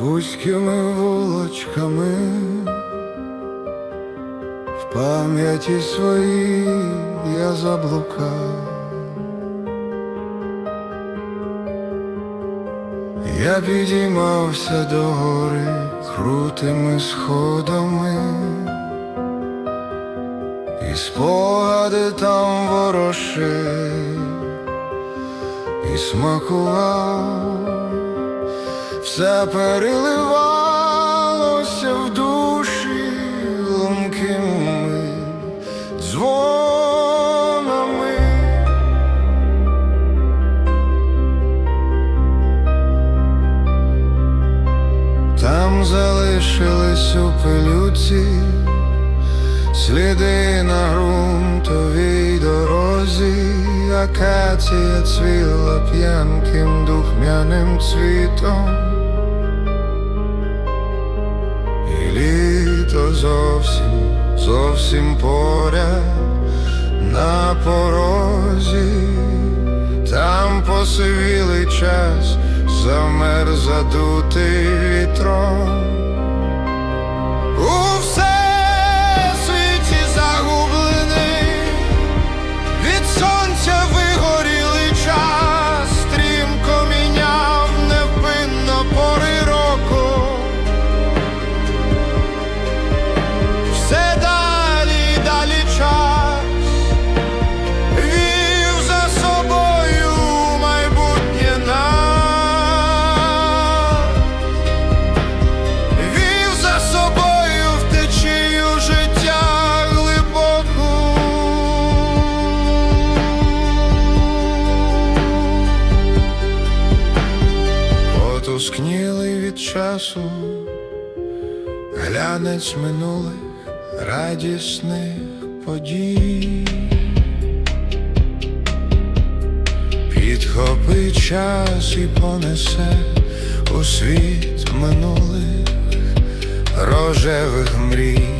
вузькими вулочками, в пам'яті своїй я заблукав. Я підіймався до гори крутими сходами, і спогади там ворошив, і смакував, все переливалося в душі ломкими дзвонами. Там залишились у пилюці сліди на ґрунтовій дорозі, акація цвіла п'янким духмяним цвітом, літо зовсім, зовсім поряд на порозі, там посивілий час замер задутий вітром. Потускнілий від часу глянець минулих радісних подій. Підхопи час і понесе у світ минулих рожевих мрій.